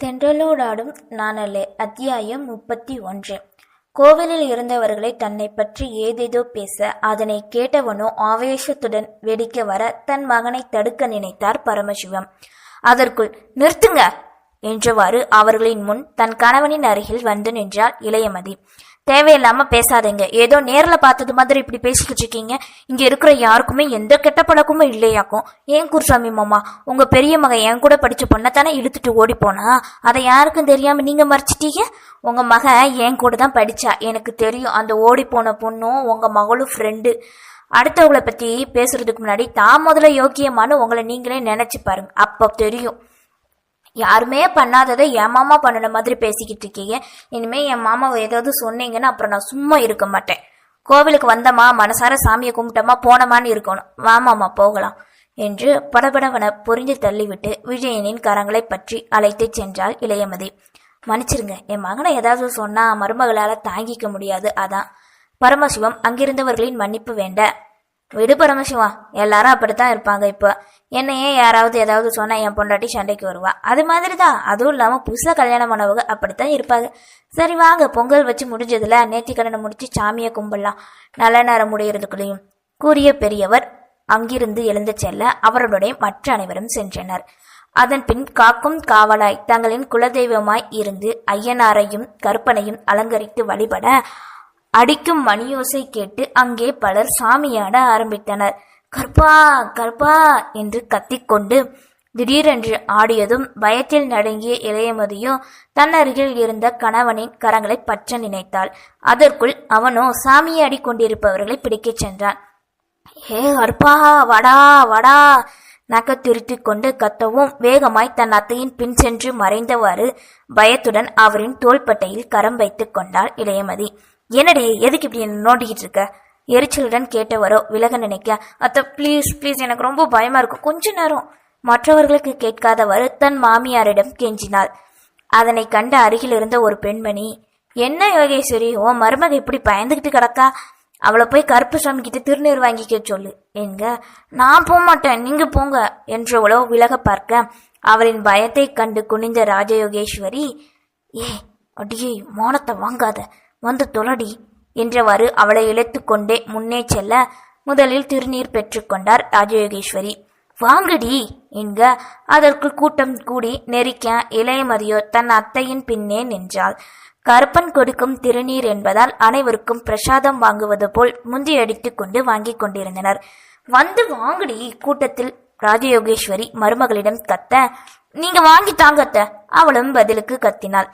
தென்றலோடாடும் நாணலே அத்தியாயம் முப்பத்தி ஒன்று. கோவிலில் இருந்தவர்களை தன்னை பற்றி ஏதேதோ பேச அதனை கேட்டவனோ ஆவேசத்துடன் வெடிக்க வர தன் மகனை தடுக்க நினைத்தார் பரமசிவம். அதற்குள் நிறுத்துங்க! என்றவாறு அவர்களின் முன் தன் கணவனின் அருகில் வந்து நின்றாள் இளையமதி. தேவையில்லாம பேசாதீங்க. ஏதோ நேர்ல பார்த்தது மாதிரி இப்படி பேசிக்கிட்டு இருக்கீங்க. இங்க இருக்கிற யாருக்குமே எந்த கெட்ட பழக்கமும் இல்லையாக்கும். ஏன் குருசாமி மாமா? உங்க பெரிய மகன் என் கூட படிச்ச பொண்ணை தானே இழுத்துட்டு ஓடி போனா? அதை யாருக்கும் தெரியாம நீங்க மறைச்சிட்டீங்க? உங்க மகன் என் கூட தான் படிச்சா. எனக்கு தெரியும் அந்த ஓடி போன பொண்ணும் உங்க மகளும் ஃப்ரெண்டு அடுத்தவங்கள பத்தி பேசுறதுக்கு முன்னாடி தான் முதல்ல யோக்கியமானு உங்களை நீங்களே நினைச்சு பாருங்க. அப்போ தெரியும். யாருமே பண்ணாததை என் மாமா பண்ணின மாதிரி பேசிக்கிட்டு இருக்கீங்க. இனிமே என் மாமாவை ஏதாவது சொன்னீங்கன்னா அப்புறம் நான் சும்மா இருக்க மாட்டேன். கோவிலுக்கு வந்தமா மனசார சாமியை கும்பிட்டோமா போனமான்னு இருக்கணும். வாமாமா போகலாம் என்று படபடவன புரிஞ்சு தள்ளிவிட்டு விஜயனின் கரங்களை பற்றி அழைத்துச் சென்றாள் இளையமதி. மன்னிச்சிருங்க என் மகனை ஏதாவது சொன்னா மருமகளால தாங்கிக்க முடியாது அதான். பரமசிவம் அங்கிருந்தவர்களின் மன்னிப்பு வேண்ட விடு பரமசிவா. எல்லாரும் அப்படித்தான் இருப்பாங்க இப்போ. என்னையே யாராவது ஏதாவது சொன்னா என் பொண்டாட்டி சண்டைக்கு வருவா. அது மாதிரி தான் அதுவும் இல்லாம புதுசா கல்யாணம் பண்ணவங்க அப்படித்தான் இருப்பாங்க. சரி வாங்க பொங்கல் வச்சு முடிஞ்சதுல நேர்த்தி கடனை முடிச்சு சாமியை கும்பிடலாம். நல்ல நேரம் முடியறதுக்குள்ளேயும். கூறிய பெரியவர் அங்கிருந்து எழுந்து செல்ல அவர்களுடைய மற்ற அனைவரும் சென்றனர். அதன் பின் காக்கும் காவலாய் தங்களின் குலதெய்வமாய் இருந்து ஐயனாரையும் கற்பனையும் அலங்கரித்து வழிபட அடிக்கும் மணியோசை கேட்டு அங்கே பலர் சாமியாட ஆரம்பித்தனர். கற்பா கற்பா என்று கத்திக்கொண்டு திடீரென்று ஆடியதும் பயத்தில் நடுங்கிய இளையமதியோ தன்னருகில் இருந்த கணவனின் கரங்களை பற்ற நினைத்தாள். அதற்குள் அவனோ சாமியாடி கொண்டிருப்பவர்களை பிடிக்கச் சென்றான். ஏ கற்பா வடா வடா நக திருத்திக் கொண்டு கத்தவும் வேகமாய் தன் அத்தையின் பின் சென்று மறைந்தவாறு பயத்துடன் அவரின் தோள்பட்டையில் கரம் வைத்துக் கொண்டாள் இளையமதி. என்னடி எதுக்கு இப்படி நோண்டிக்கிட்டு இருக்க? எரிச்சலுடன் கேட்டவரோ விலக நினைக்க? அத்த ப்ளீஸ் ப்ளீஸ் எனக்கு ரொம்ப பயமா இருக்கும் கொஞ்ச நேரம். மற்றவர்களுக்கு கேட்காதவர் தன் மாமியாரிடம் கெஞ்சினாள். அதனை கண்ட அருகில் இருந்த ஒரு பெண்மணி என்ன யோகேஸ்வரி உன் மருமக இப்படி பயந்துகிட்டு கிடக்கா? அவளை போய் கருப்பு சாமி கிட்ட திருநீர் வாங்கிக்க சொல்லு. எங்க? நான் போக மாட்டேன் நீங்க போங்க என்றவளோ விலக பார்க்க அவரின் பயத்தை கண்டு குனிந்த ராஜயோகேஸ்வரி ஏ அடியே மோனத்தை வாங்காத. வந்து தொலடி என்றவாறு அவளை இழுத்துக்கொண்டே முன்னே செல்ல முதலில் திருநீர் பெற்றுக்கொண்டார் ராஜயோகேஸ்வரி. வாங்கடி என்க அதற்குள் கூட்டம் கூடி நெரிக்க இளையமதியோ தன் அத்தையின் பின்னே நின்றாள். கருப்பன் கொடுக்கும் திருநீர் என்பதால் அனைவருக்கும் பிரசாதம் வாங்குவது போல் முந்தியடித்துக் கொண்டு வாங்கிக் கொண்டிருந்தனர். வந்து வாங்கடி கூட்டத்தில் ராஜயோகேஸ்வரி மருமகளிடம் கத்த நீங்க வாங்கி தாங்கத்த அவளும் பதிலுக்கு கத்தினாள்.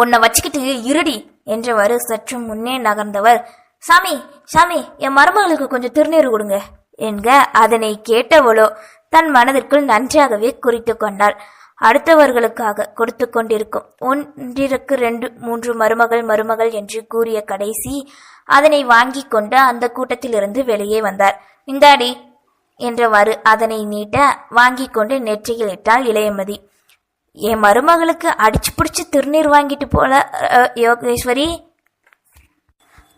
உன்னை வச்சுக்கிட்டு இருடி என்றவாறு சற்று முன்னே நகர்ந்தவர். சாமி சாமி என் மருமகளுக்கு கொஞ்சம் திருநீர் கொடுங்க என்க அதனை கேட்டவளோ தன் மனதிற்குள் நன்றாகவே குறித்து கொண்டாள். அடுத்தவர்களுக்காக கொடுத்து கொண்டிருக்கும் ஒன்றிற்கு ரெண்டு மூன்று மருமகள் மருமகள் என்று கூறிய கடைசி அதனை வாங்கி கொண்டு அந்த கூட்டத்திலிருந்து வெளியே வந்தார். இந்தாடி என்றவாறு அதனை நீட்ட வாங்கி கொண்டு நெற்றியில் இட்டாள் இளையமதி. என் மருமகளுக்கு அடிச்சு பிடிச்சி திருநீர் வாங்கிட்டு போல யோகேஸ்வரி.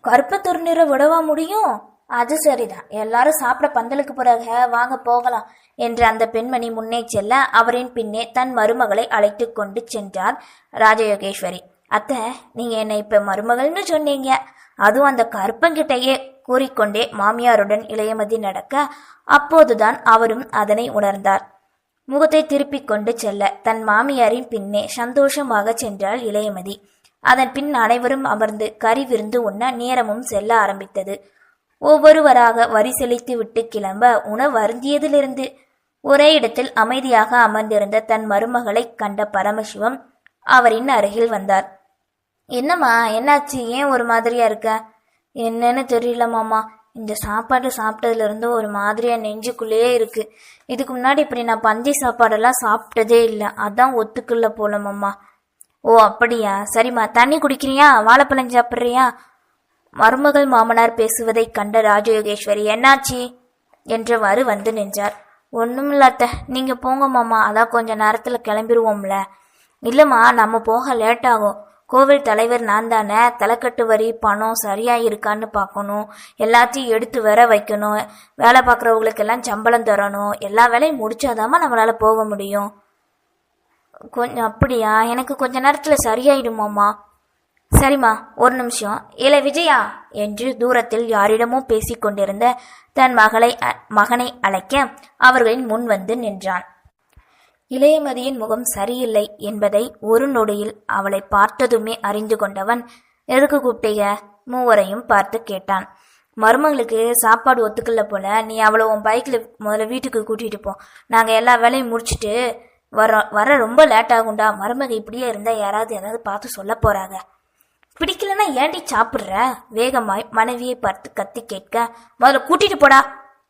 கருப்பு திருநீரை விடவா முடியும்? அது சரிதான். எல்லாரும் சாப்பிட பந்தலுக்கு பிறகு வாங்க போகலாம் என்று அந்த பெண்மணி முன்னே செல்ல அவரின் பின்னே தன் மருமகளை அழைத்து கொண்டு சென்றார் ராஜயோகேஸ்வரி. அத்தை நீங்க என்னை இப்ப மருமகள்னு சொன்னீங்க. அதுவும் அந்த கருப்பங்கிட்டையே கூறிக்கொண்டே மாமியாருடன் இளையமதி நடக்க அப்போதுதான் அவரும் அதனை உணர்ந்தார். முகத்தை திருப்பிக் கொண்டு செல்ல தன் மாமியாரின் பின்னே சந்தோஷமாக சென்றாள் இளையமதி. அதன் பின் அனைவரும் அமர்ந்து கறி விருந்து உண்ண நேரமும் செல்ல ஆரம்பித்தது. ஒவ்வொருவராக வரி செலுத்தி விட்டு கிளம்ப உணவு அருந்தியதிலிருந்து ஒரே இடத்தில் அமைதியாக அமர்ந்திருந்த தன் மருமகளைக் கண்ட பரமசிவம் அவரின் அருகில் வந்தார். என்னம்மா என்னாச்சு? ஏன் ஒரு மாதிரியா இருக்க? என்னன்னு தெரியல மாமா. இந்த சாப்பாடு சாப்பிட்டதுலேருந்து ஒரு மாதிரியாக நெஞ்சுக்குள்ளேயே இருக்குது இதுக்கு முன்னாடி இப்படி நான் பந்தி சாப்பாடெல்லாம் சாப்பிட்டதே இல்லை. அதான் ஒத்துக்கல போலமம்மா ஓ அப்படியா? சரிம்மா. தண்ணி குடிக்கிறியா? வாழைப்பழம் சாப்பிட்றியா? மருமகள் மாமனார் பேசுவதைக் கண்ட ராஜயோகேஸ்வரி என்னாச்சு? என்றவாறு வந்து நின்றார். ஒன்றும் இல்லாத்த நீங்கள் போங்க மாமா. அதான் கொஞ்சம் நேரத்தில் கிளம்பிடுவோம்ல இல்லைம்மா நம்ம போக லேட் ஆகும் கோவில் தலைவர் நான் தானே? தலைக்கட்டு வரி பணம் சரியா இருக்கான்னு பார்க்கணும். எல்லாத்தையும் எடுத்து வர வைக்கணும். வேலை பார்க்குறவங்களுக்கெல்லாம் சம்பளம் தரணும். எல்லா வேலையும் முடிச்சாதாம்மா நம்மளால் போக முடியும். கொஞ்சம் அப்படியா? எனக்கு கொஞ்ச நேரத்தில் சரியாயிடுமாம்மா. சரிம்மா ஒரு நிமிஷம். இல விஜயா! என்று தூரத்தில் யாரிடமோ பேசிக் கொண்டிருந்த தன் மகளை அ- மகனை அழைக்க அவர்களின் முன் வந்து நின்றான். இளையமதியின் முகம் சரியில்லை என்பதை ஒரு நொடியில் அவளை பார்த்ததுமே அறிந்து கொண்டவன் எதுக்கு கூப்பிட்டீங்க? மூவரையும் பார்த்து கேட்டான். மருமகளுக்கு சாப்பாடு ஒத்துக்கல போல நீ அவளை உன் பைக்கில் முதல்ல வீட்டுக்கு கூட்டிகிட்டு போ. நாங்கள் எல்லா வேலையும் முடிச்சுட்டு வர வர ரொம்ப லேட் ஆகுண்டா மருமக இப்படியே இருந்தால் யாராவது ஏதாவது பார்த்து சொல்ல போகிறாங்க பிடிக்கலன்னா ஏன்டி சாப்பிட்ற? வேகமாய் மனைவியை பார்த்து கத்தி கேட்க முதல்ல கூட்டிட்டு போடா.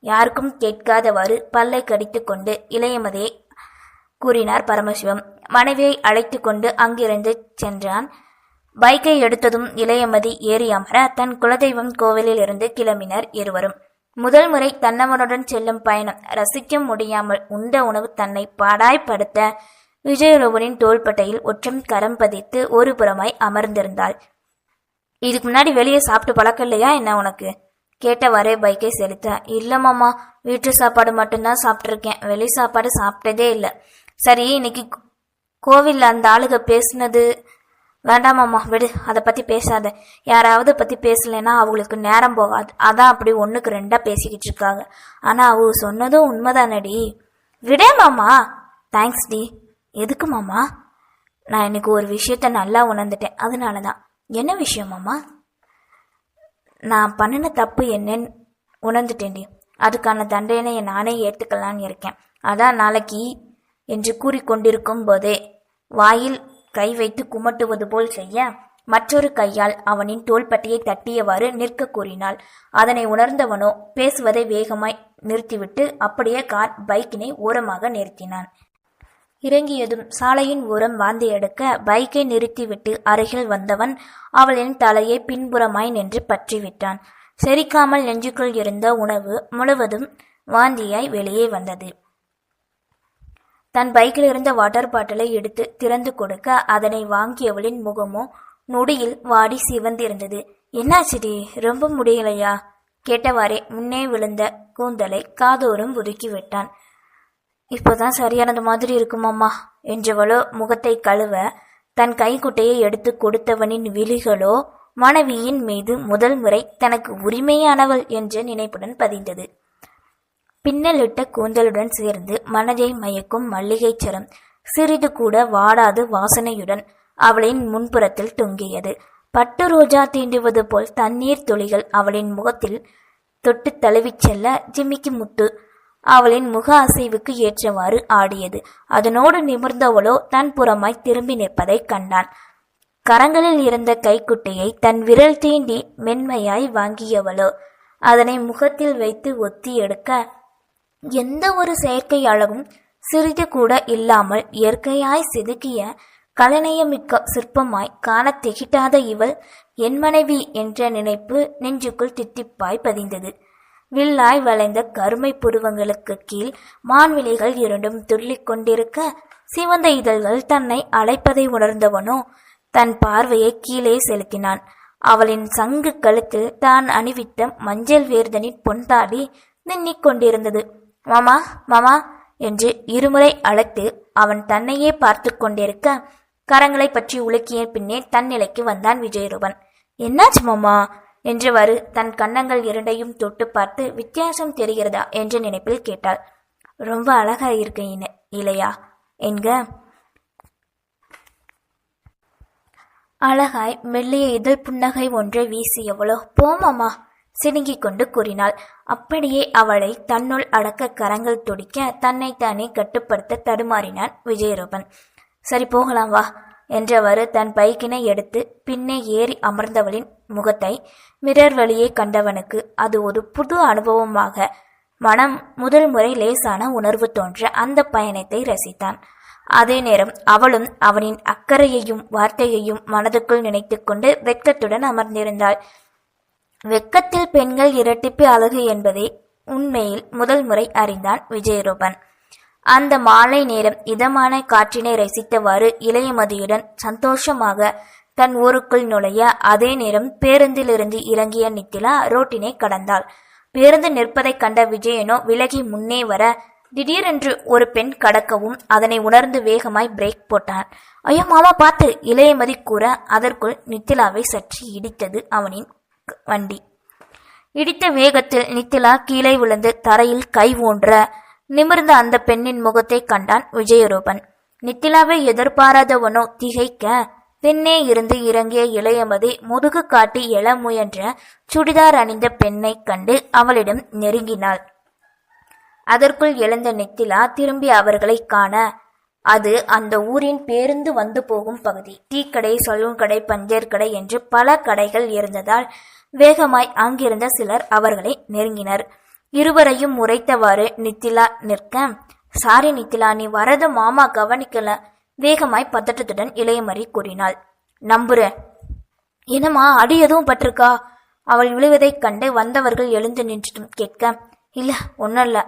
யாருக்கும் கேட்காதவாறு பல்லை கடித்து கொண்டு இளையமதியை கூறினார் பரமசிவம். மனைவியை அழைத்து கொண்டு அங்கிருந்து சென்றான். பைக்கை எடுத்ததும் இளையமதி ஏறி அமர தன் குலதெய்வம் கோவிலில் இருந்து கிளம்பினர் இருவரும். முதல் முறை தன்னவனுடன் செல்லும் பயணம் ரசிக்க முடியாமல் உண்ட உணவு தன்னை பாடாய்படுத்த விஜயரூபனின் தோள்பட்டையில் ஒற்றம் கரம் பதித்து ஒரு புறமாய் அமர்ந்திருந்தாள். இதுக்கு முன்னாடி வெளியே சாப்பிட்டு பழக்கம் இல்லையா என்ன உனக்கு? கேட்டவாறே பைக்கை செலுத்த இல்ல மாமா வீட்டு சாப்பாடு மட்டும்தான் சாப்பிட்ருக்கேன் வெளி சாப்பாடு சாப்பிட்டதே இல்லை. சரி இன்னைக்கு கோவில்ல அந்த ஆளுக பேசினது வேண்டாமாம்மா விடு அதை பத்தி பேசாத. யாராவது பத்தி பேசலைன்னா அவங்களுக்கு நேரம் போகாது. அதான் அப்படி ஒண்ணுக்கு ரெண்டா பேசிக்கிட்டு இருக்காங்க. ஆனா அவ சொன்னதும் உண்மைதானடி. விடே மாமா. தேங்க்ஸ் டி. எதுக்கு மாமா? நான் இன்னைக்கு ஒரு விஷயத்த நல்லா உணர்ந்துட்டேன். அதனால தான் என்ன விஷயம் மாமா? நான் பண்ணின தப்பு என்னன்னு உணர்ந்துட்டேன்டி. அதுக்கான தண்டனையை நானே ஏற்றுக்கலான்னு இருக்கேன். அதான் நாளைக்கு என்று கூறிக்கொண்டிருக்கும் போதே வாயில் கை வைத்து குமட்டுவது போல் செய்ய மற்றொரு கையால் அவனின் தோள்பட்டையை தட்டியவாறு நிற்க கூறினாள். அதனை உணர்ந்தவனோ பேசுவதை வேகமாய் நிறுத்திவிட்டு அப்படியே கார் பைக்கினை ஓரமாக நிறுத்தினான். இறங்கியதும் சாலையின் ஓரம் வாந்தி எடுக்க பைக்கை நிறுத்திவிட்டு அருகில் வந்தவன் அவளின் தலையை பின்புறமாய் நின்று பற்றிவிட்டான். செரிக்காமல் நெஞ்சுக்குள் இருந்த உணவு முழுவதும் வாந்தியாய் வெளியே வந்தது. தன் பைக்கில் இருந்த வாட்டர் பாட்டிலை எடுத்து திறந்து கொடுக்க அதனை வாங்கியவளின் முகமோ நொடியில் வாடி சிவந்திருந்தது. என்னாச்சுடி? ரொம்ப முடியலையா? கேட்டவாறே முன்னே விழுந்த கூந்தலை காதோறும் ஒதுக்கி விட்டான் இப்போதான் சரியானது மாதிரி இருக்குமாம்மா என்றவளோ முகத்தை கழுவ தன் கைக்குட்டையை எடுத்து கொடுத்தவனின் விழிகளோ மனைவியின் மீது முதல் முறை தனக்கு உரிமையானவள் என்ற நினைப்புடன் பதிந்தது. பின்னலிட்ட கூந்தலுடன் சேர்ந்து மனதை மயக்கும் மல்லிகைச் சரம் சிறிது கூட வாடாது வாசனையுடன் அவளின் முன்புறத்தில் தொங்கியது. பட்டு ரோஜா தீண்டுவது போல் தண்ணீர் துளிகள் அவளின் முகத்தில் தொட்டு தழுவிச் செல்ல ஜிமிக்கி முத்து அவளின் முக அசைவுக்கு ஏற்றவாறு ஆடியது. அதனோடு நிமிர்ந்தவளோ தன் புறமாய் திரும்பி நிற்பதைக் கண்டான். கரங்களில் இருந்த கைக்குட்டையை தன் விரல் தீண்டி மென்மையாய் வாங்கியவளோ அதனை முகத்தில் வைத்து ஒத்தி எடுக்க எந்த ஒரு செயற்கை அழகும் சிறிது கூட இல்லாமல் இயற்கையாய் செதுக்கிய கலனையமிக்க சிற்பமாய் காணத் திகிட்டாத இவள் என் மனைவி என்ற நினைப்பு நெஞ்சுக்குள் தித்திப்பாய் பதிந்தது. வில்லாய் வளைந்த கருமை புருவங்களுக்கு கீழ் மான்விழிகள் இரண்டும் துள்ளிக் கொண்டிருக்க சிவந்த இதழ்கள் தன்னை அழைப்பதை உணர்ந்தவனோ தன் பார்வையை கீழே செலுத்தினான். அவளின் சங்கு கழுத்தில் தான் அணிவித்த மஞ்சள் வேர்தனின் பொன்தாடி நின்னிக் கொண்டிருந்தது. மாமா மாமா என்று இருமுறை அழைத்து அவன் தன்னையே பார்த்து கொண்டிருக்க கரங்களை பற்றி உலுக்கிய பின்னே தன் நிலைக்கு வந்தான் விஜயரூபன். என்னாச்சு மாமா? என்று வரு தன் கன்னங்கள் இரண்டையும் தொட்டு பார்த்து வித்தியாசம் தெரிகிறதா? என்ற நினைப்பில் கேட்டாள். ரொம்ப அழகா இருக்கு இல்லையா என்க. அழகாய் மெல்லிய இதழ் புன்னகை ஒன்றை வீசியவளோ போமாமா சினுங்கிக் கொண்டு கூறினாள். அப்படியே அவளை தன்னுள் அடக்க கரங்கள் துடிக்க தன்னைத்தானே கட்டுப்படுத்த தடுமாறினான் விஜயரூபன். சரி போகலாம் வா என்றவாறு தன் பைக்கினை எடுத்து பின்னே ஏறி அமர்ந்தவளின் முகத்தை மிரர் வழியே கண்டவனுக்கு அது ஒரு புது அனுபவமாக மனம் முதல் முறை லேசான உணர்வு தோன்ற அந்த பயணத்தை ரசித்தான். அதே நேரம் அவளும் அவனின் அக்கறையையும் வார்த்தையையும் மனதுக்குள் நினைத்துக்கொண்டு வெட்கத்துடன் அமர்ந்திருந்தாள். வெட்கத்தில் பெண்கள் இரட்டிப்பு அழகு என்பதை உண்மையில் முதல் முறை அறிந்தான் விஜயரூபன். அந்த மாலை நேரம் இதமான காற்றினை ரசித்தவாறு இளையமதியுடன் சந்தோஷமாக தன் ஊருக்குள் நுழைய அதே நேரம் பேருந்திலிருந்து இறங்கிய நித்திலா ரோட்டினை கடந்தாள். பேருந்து நிற்பதைக் கண்ட விஜயனோ விலகி முன்னே வர திடீரென்று ஒரு பெண் கடக்கவும் அதனை உணர்ந்து வேகமாய் பிரேக் போட்டான். ஐயோ மாமா பார்த்து இளையமதி கூற அதற்குள் நித்திலாவை சற்று இடித்தது அவனின் வண்டி. இடித்த வேகத்தில் நித்திலா கீழே விழுந்து தரையில் கை ஊன்ற நிமிர்ந்த அந்த பெண்ணின் முகத்தை கண்டான் விஜயரூபன். நித்திலாவை எதிர்பாராதவனோ திகைக்க பின்னே இருந்து இறங்கிய இளையமதி முதுகு காட்டி எழ முயன்ற சுடிதார் அணிந்த பெண்ணைக் கண்டு அவளிடம் நெருங்கினாள். அதற்குள் எழுந்த நித்திலா திரும்பி அவர்களை காண அது அந்த ஊரின் பேருந்து வந்து போகும் பகுதி. டீக்கடை சலூன் கடை பஞ்சர் கடை என்று பல கடைகள் இருந்ததால் வேகமாய் அங்கிருந்த சிலர் அவர்களை நெருங்கினர். இருவரையும் முறைத்தவாறு நித்திலா நிற்க. சாரி நித்திலா நீ வரத மாமா கவனிக்கல. வேகமாய் பதட்டத்துடன் இளையமறி கூறினாள். நம்புறேன் என்னம்மா அடி எதுவும் பட்டிருக்கா? அவள் விழுவதைக் கண்டு வந்தவர்கள் எழுந்து நின்றுட்டும் கேட்க இல்ல ஒன்றும் இல்லை.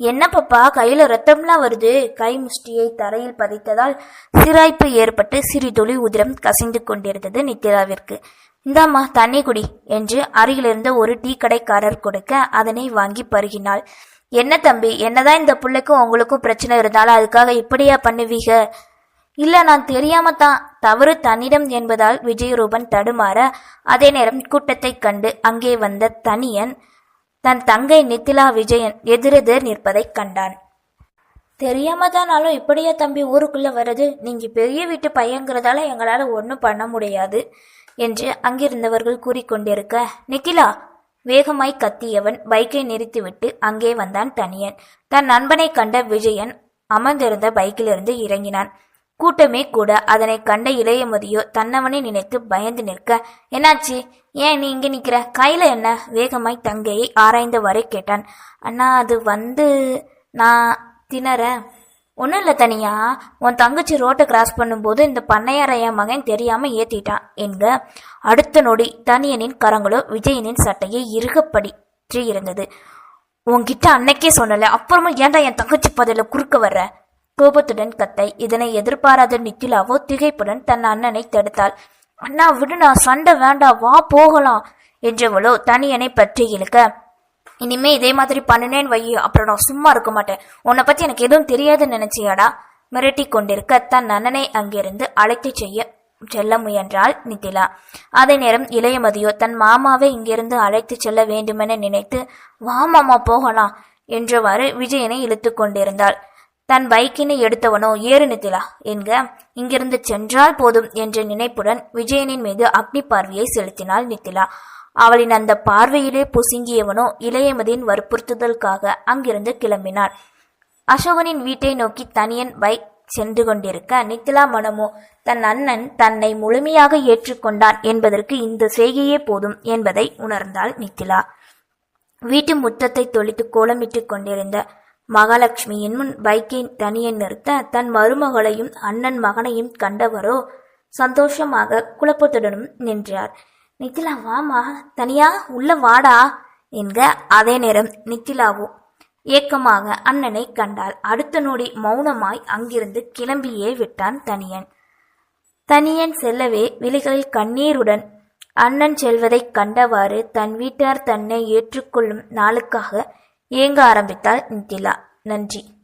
என்ன பாப்பா? கையில ரத்தம்லாம் வருது. கை முஷ்டியை தரையில் பதித்ததால் சிராய்ப்பு ஏற்பட்டு சிறிதுளி உதிரம் கசிந்து கொண்டிருந்தது நித்திராவிற்கு. இந்தாம்மா தண்ணி குடி என்று அருகிலிருந்த ஒரு டீ கடைக்காரர் கொடுக்க அதனை வாங்கி பருகினாள். என்ன தம்பி என்னதான் இந்த புள்ளைக்கும் உங்களுக்கும் பிரச்சனை இருந்தாலும் அதுக்காக இப்படியா பண்ணுவீங்க இல்ல நான் தெரியாம தான். தவறு தன்னிடம் என்பதால் விஜயரூபன் தடுமாற அதே நேரம் கூட்டத்தைக் கண்டு அங்கே வந்த தனியன் தன் தங்கை நித்திலா விஜயன் எதிரெதிர் நிற்பதைக் கண்டான். தெரியாம தானாலும் இப்படியா தம்பி ஊருக்குள்ள வருது நீங்க பெரிய வீட்டு பையங்கிறதால எங்களால ஒன்றும் பண்ண முடியாது என்று அங்கிருந்தவர்கள் கூறிக்கொண்டிருக்க நித்திலா! வேகமாய் கத்தியவன் பைக்கை நிறுத்திவிட்டு அங்கே வந்தான் தனியன். தன் நண்பனை கண்ட விஜயன் அமர்ந்திருந்த பைக்கிலிருந்து இறங்கினான். கூட்டமே கூட அதனை கண்ட இளையமதியோ தன்னவனை நினைத்து பயந்து நிற்க என்னாச்சு? ஏன் நீ இங்க நிக்கிற? கையில என்ன? வேகமாய் தங்கையை ஆராய்ந்தவாறே கேட்டான். அண்ணா அது வந்து நான் திணற ஒன்றும் இல்லை தனியா. உன் தங்கச்சி ரோட்டை கிராஸ் பண்ணும்போது இந்த பண்ணையார என் மகன் தெரியாம ஏத்திட்டான். என்க அடுத்த நொடி தனியனின் கரங்களோ விஜயனின் சட்டையை இறுகப்படிற்றி இருந்தது. உன்கிட்ட அன்னைக்கே சொன்னல. அப்புறமா ஏன்டா என் தங்கச்சி பதில குறுக்க வர்ற? கோபத்துடன் கத்தை இதனை எதிர்பாராத நிக்கிலாவோ திகைப்புடன் தன் அண்ணனை தடுத்தாள். அண்ணா விடுனா சண்டை வேண்டாம் வா போகலாம் என்றவளோ தனியனை பற்றி இழுக்க. இனிமே இதே மாதிரி பண்ணினேன்னு வையோ அப்புறம் நான் சும்மா இருக்க மாட்டேன். உன்னை பத்தி எனக்கு எதுவும் தெரியாதுன்னு நினைச்சியாடா? மிரட்டி கொண்டிருக்க தன் அண்ணனை அங்கிருந்து அழைத்துச் செய்ய செல்ல முயன்றாள் நித்திலா. அதே நேரம் இளையமதியோ தன் மாமாவை இங்கிருந்து அழைத்து செல்ல வேண்டுமென நினைத்து வா மாமா போகலாம் என்றவாறு விஜயனை இழுத்து கொண்டிருந்தாள். தன் பைக்கினை எடுத்தவனோ ஏறு நித்திலா என்க இங்கிருந்து சென்றால் போதும் என்ற நினைப்புடன் விஜயனின் மீது அக்னி பார்வையை செலுத்தினாள் நித்திலா அவளின் அந்த பார்வையிலே பொசுங்கியவனோ இளையமதியின் வற்புறுத்துதலுக்காக அங்கிருந்து கிளம்பினான் அசோகனின் வீட்டை நோக்கி தனியன் பைக் சென்று கொண்டிருக்க நித்திலா மனமோ? தன் அண்ணன் தன்னை முழுமையாக ஏற்றுக்கொண்டான் என்பதற்கு இந்த செய்கையே போதும் என்பதை உணர்ந்தாள் நித்திலா வீட்டு முற்றத்தை தொளித்து கோலமிட்டுக் கொண்டிருந்த மகாலட்சுமியின் முன் பைக்கை தனியே நிறுத்த தன் மருமகளையும் அண்ணன் மகனையும் கண்டவரோ சந்தோஷமாக குழப்பத்துடனும் நின்றார். நித்திலா வாமா தனியா? உள்ள வாடா என்க அதே நேரம் நித்திலாவோ ஏக்கமாக அண்ணனை கண்டாள். அடுத்த நொடி மௌனமாய் அங்கிருந்து கிளம்பியே விட்டான் தனியன். தனியன் செல்லவே விழிகளில் கண்ணீருடன் அண்ணன் செல்வதைக் கண்டவாறு தன் வீட்டார் தன்னை ஏற்றுக்கொள்ளும் நாளுக்காக ஏங்க ஆரம்பித்தாள் நித்திலா. நன்றி.